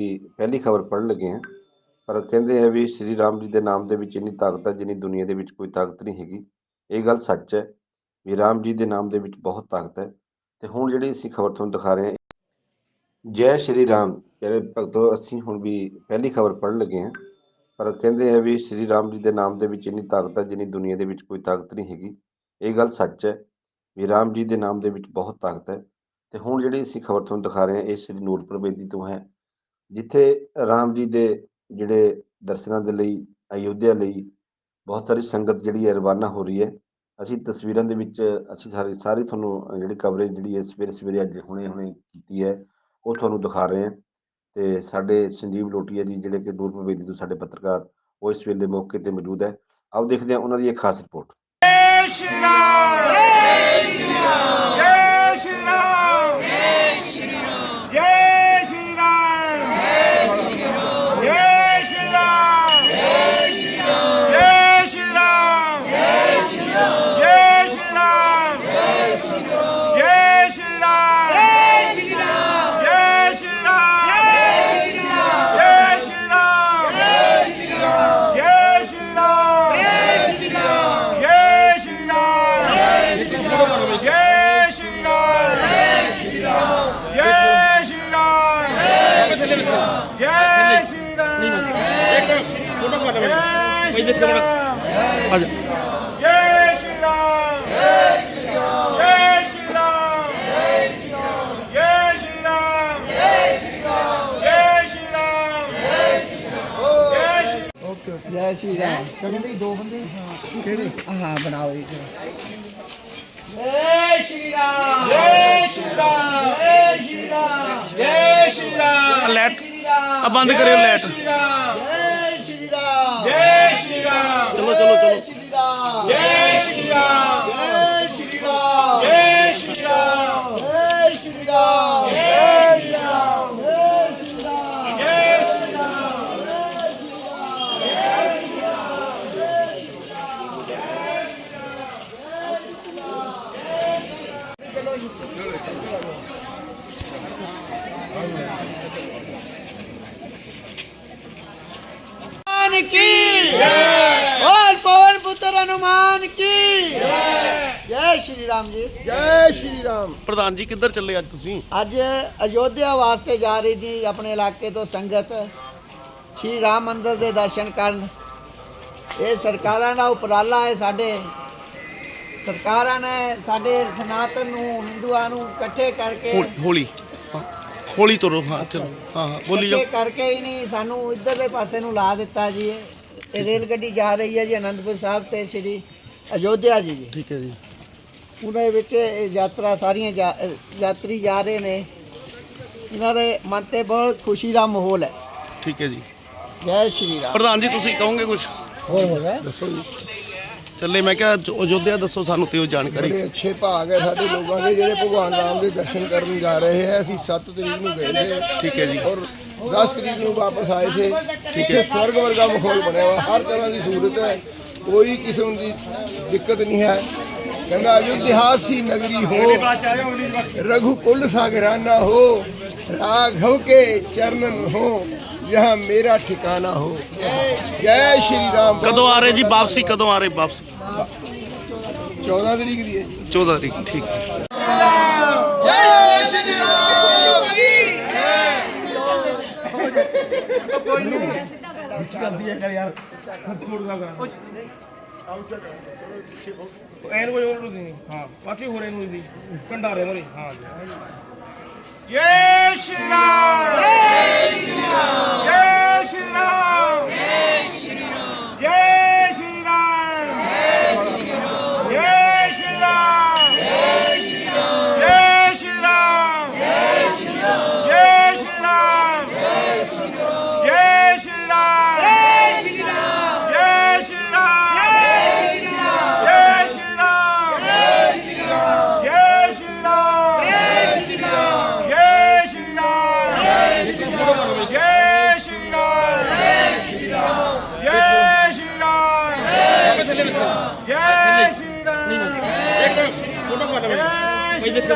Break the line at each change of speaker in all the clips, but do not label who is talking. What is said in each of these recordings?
ਕਿ ਪਹਿਲੀ ਖਬਰ ਪੜ੍ਹਨ ਲੱਗੇ ਹਾਂ, ਪਰ ਕਹਿੰਦੇ ਆ ਵੀ ਸ਼੍ਰੀ ਰਾਮ ਜੀ ਦੇ ਨਾਮ ਦੇ ਵਿੱਚ ਇੰਨੀ ਤਾਕਤ ਹੈ ਜਿੰਨੀ ਦੁਨੀਆ ਦੇ ਵਿੱਚ ਕੋਈ ਤਾਕਤ ਨਹੀਂ ਹੈਗੀ। ਇਹ ਗੱਲ ਸੱਚ ਹੈ ਵੀ ਰਾਮ ਜੀ ਦੇ ਨਾਮ ਦੇ ਵਿੱਚ ਬਹੁਤ ਤਾਕਤ ਹੈ। ਤੇ ਹੁਣ ਜਿਹੜੀ ਅਸੀਂ ਖਬਰ ਤੁਹਾਨੂੰ ਦਿਖਾ ਰਹੇ ਹਾਂ, ਜੈ ਸ਼੍ਰੀ ਰਾਮ, ਪਿਆਰੇ ਭਗਤੋ, ਅਸੀਂ ਹੁਣ ਵੀ ਪਹਿਲੀ ਖਬਰ ਪੜ੍ਹਨ ਲੱਗੇ ਹਾਂ, ਪਰ ਕਹਿੰਦੇ ਆ ਵੀ ਸ਼੍ਰੀ ਰਾਮ ਜੀ ਦੇ ਨਾਮ ਦੇ ਵਿੱਚ ਇੰਨੀ ਤਾਕਤ ਹੈ ਜਿੰਨੀ ਦੁਨੀਆ ਦੇ ਵਿੱਚ ਕੋਈ ਤਾਕਤ ਨਹੀਂ ਹੈਗੀ। ਇਹ ਗੱਲ ਸੱਚ ਹੈ ਵੀ ਰਾਮ ਜੀ ਦੇ ਨਾਮ ਦੇ ਵਿੱਚ ਬਹੁਤ ਤਾਕਤ ਹੈ। ਤੇ ਹੁਣ ਜਿਹੜੀ ਅਸੀਂ ਖਬਰ ਤੁਹਾਨੂੰ ਦਿਖਾ ਰਹੇ ਹਾਂ, ਇਹ ਸ੍ਰੀ ਨੂਰਪੁਰ ਬੇਦੀ ਤੋਂ ਹੈ। ਜਿੱਥੇ ਰਾਮ ਜੀ ਦੇ ਜਿਹੜੇ ਦਰਸ਼ਨਾਂ ਦੇ ਲਈ, ਅਯੁੱਧਿਆ ਲਈ ਬਹੁਤ ਸਾਰੀ ਸੰਗਤ ਜਿਹੜੀ ਹੈ ਰਵਾਨਾ ਹੋ ਰਹੀ ਹੈ। ਅਸੀਂ ਤਸਵੀਰਾਂ ਦੇ ਵਿੱਚ, ਅਸੀਂ ਸਾਰੀ ਸਾਰੀ ਤੁਹਾਨੂੰ ਜਿਹੜੀ ਕਵਰੇਜ ਜਿਹੜੀ ਹੈ ਸਵੇਰੇ ਸਵੇਰੇ ਅੱਜ ਹੁਣੇ ਹੁਣੇ ਕੀਤੀ ਹੈ, ਉਹ ਤੁਹਾਨੂੰ ਦਿਖਾ ਰਹੇ ਹਾਂ। ਤੇ ਸਾਡੇ ਸੰਜੀਵ ਲੋਟੀਆ ਜੀ ਜਿਹੜੇ ਕਿ ਨੂਰਪੁਰ ਬੇਦੀ ਤੋਂ ਸਾਡੇ ਪੱਤਰਕਾਰ, ਉਹ ਇਸ ਵੇਲੇ ਮੌਕੇ ਤੇ ਮੌਜੂਦ ਹੈ। ਆਓ ਦੇਖਦੇ ਹਾਂ ਉਹਨਾਂ ਦੀ ਇੱਕ ਖਾਸ ਰਿਪੋਰਟ
जय श्री राम जय श्री राम जय श्री राम जय श्री राम जय श्री राम जय श्री राम जय श्री राम जय श्री राम जय श्री राम जय श्री
ਜੈ ਸ਼੍ਰੀ ਰਾਮ ਕਹਿੰਦੇ ਦੋ ਬੰਦੇ ਕਿਹੜੇ ਹਾਂ ਬਣਾਓ ਇੱਕ
जय श्री राम जय श्री राम जय श्री राम जय
ਲਾਈਟ ਆ ਬੰਦ ਕਰਿਓ
ਲਾਈਟ
ਪ੍ਰਧਾਨ ਜੀ ਕਿੱਧਰ ਚੱਲੇ ਅੱਜ ਤੁਸੀਂ?
ਅੱਜ ਅਯੋਧਿਆ ਵਾਸਤੇ ਜਾ ਰਹੀ ਜੀ ਆਪਣੇ ਇਲਾਕੇ ਤੋਂ ਸੰਗਤ। ਸ਼੍ਰੀ ਰਾਮ ਮੰਦਰ ਦੇ ਦਰਸ਼ਨ ਕਰਨ। ਇਹ ਸਰਕਾਰਾਂ ਦਾ ਉਪਰਾਲਾ ਹੈ ਸਾਡੇ। ਸਰਕਾਰਾਂ ਨੇ ਸਾਡੇ ਸਨਾਤਨ ਨੂੰ ਹਿੰਦੂਆਂ ਨੂੰ ਇਕੱਠੇ ਕਰਕੇ
ਹੋਲੀ। ਹੌਲੀ ਤੁਰੋ ਹਾਂ ਚਲੋ। ਹਾਂ ਹਾਂ ਬੋਲੀ ਜਾਓ।
ਇਕੱਠੇ ਕਰਕੇ ਹੀ ਨਹੀਂ ਸਾਨੂੰ ਇੱਧਰਲੇ ਪਾਸੇ ਨੂੰ ਲਾ ਦਿੱਤਾ ਜੀ। ਇਹ ਇਹ ਰੇਲ ਗੱਡੀ ਜਾ ਰਹੀ ਹੈ ਜੀ ਅਨੰਦਪੁਰ ਸਾਹਿਬ ਤੇ ਸ਼੍ਰੀ ਅਯੋਧਿਆ ਜੀ। ਜੀ
ਠੀਕ ਹੈ ਜੀ।
ਉਹਦੇ ਵਿੱਚ ਇਹ ਯਾਤਰਾ ਸਾਰੀਆਂ ਜਾ- ਯਾਤਰੀ ਜਾ ਰਹੇ ਨੇ। ਇਹਨਾਂ ਦੇ ਮਨ ਤੇ ਬਹੁਤ ਖੁਸ਼ੀ ਦਾ ਮਾਹੌਲ ਹੈ।
ਠੀਕ ਹੈ ਜੀ।
ਜੈ ਸ਼੍ਰੀ ਰਾਮ।
ਪ੍ਰਧਾਨ ਜੀ ਤੁਸੀਂ ਕਹੋਗੇ ਕੁਝ
ਹੋਰ ਹੋ ਰਿਹਾ
ਚੱਲੇ ਮੈਂ ਕਿਹਾ ਅਯੋਧਿਆ ਦੱਸੋ ਸਾਨੂੰ ਤੇ ਉਹ ਜਾਣਕਾਰੀ।
ਬੜੇ ਅੱਛੇ ਭਾਗ ਹੈ ਸਾਡੇ ਲੋਕਾਂ ਦੇ ਜਿਹੜੇ ਭਗਵਾਨ ਰਾਮ ਦੇ ਦਰਸ਼ਨ ਕਰਨ ਜਾ ਰਹੇ ਹੈ। ਅਸੀਂ 7 ਤਰੀਕ ਨੂੰ ਗਏ ਸੀ
ਠੀਕ ਹੈ ਜੀ।
ਔਰ 10 ਤਰੀਕ ਨੂੰ ਵਾਪਸ ਆਏ ਸੀ। ਇੱਥੇ ਸਵਰਗ ਵਰਗਾ ਮਾਹੌਲ ਬਣਿਆ ਹੋਇਆ ਹਰ ਤਰ੍ਹਾਂ ਦੀ ਸਹੂਲਤ ਹੈ। ਕੋਈ ਕਿਸਮ ਦੀ ਦਿੱਕਤ ਨਹੀਂ ਹੈ। ਕਹਿੰਦਾ ਅਯੋਧਿਆ ਸੀ ਨਗਰੀ ਹੋ। ਰਘੂ ਕੁਲ ਸਾਗਰਾਨਾ ਹੋ। ਰਾਘਵ ਕੇ ਚਰਨਨ ਹੋ। यहाँ मेरा ठिकाना हो जय श्री राम
ਕਦੋਂ ਆ ਰਹੇ ਜੀ ਵਾਪਸੀ ਕਦੋਂ ਆ ਰਹੇ ਵਾਪਸੀ
चौदह तरीक दी है जी
14 ਤਰੀਕ ਠੀਕ ਹੈ
जय श्री राम
ਐਨ ਕੋਈ ਹੋਰ ਨਹੀਂ ਹਾਂ ਬਾਕੀ ਹੋਰ ਇਹਨੂੰ ਨਹੀਂ ਕੰਡਾਰੇ ਮਰੀ ਹਾਂ
जय श्री राम जय श्री राम ਇੱਕ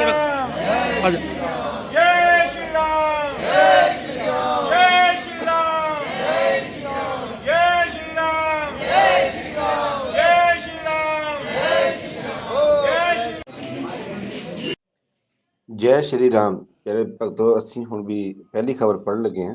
ਜੈ ਸ਼੍ਰੀ ਰਾਮ ਜੈ ਸ਼੍ਰੀ ਰਾਮ ਜੈ
ਸ਼੍ਰੀ ਰਾਮ ਜੈ ਸ਼੍ਰੀ
ਰਾਮ ਜੈ ਸ਼੍ਰੀ
ਰਾਮ ਜੈ
ਸ਼੍ਰੀ ਰਾਮ ਜੈ ਸ਼੍ਰੀ ਰਾਮ
ਜੈ ਸ਼੍ਰੀ ਰਾਮ ਪਿਆਰੇ ਭਗਤੋ ਅਸੀਂ ਹੁਣ ਵੀ ਪਹਿਲੀ ਖਬਰ ਪੜ੍ਹਨ ਲੱਗੇ ਹਾਂ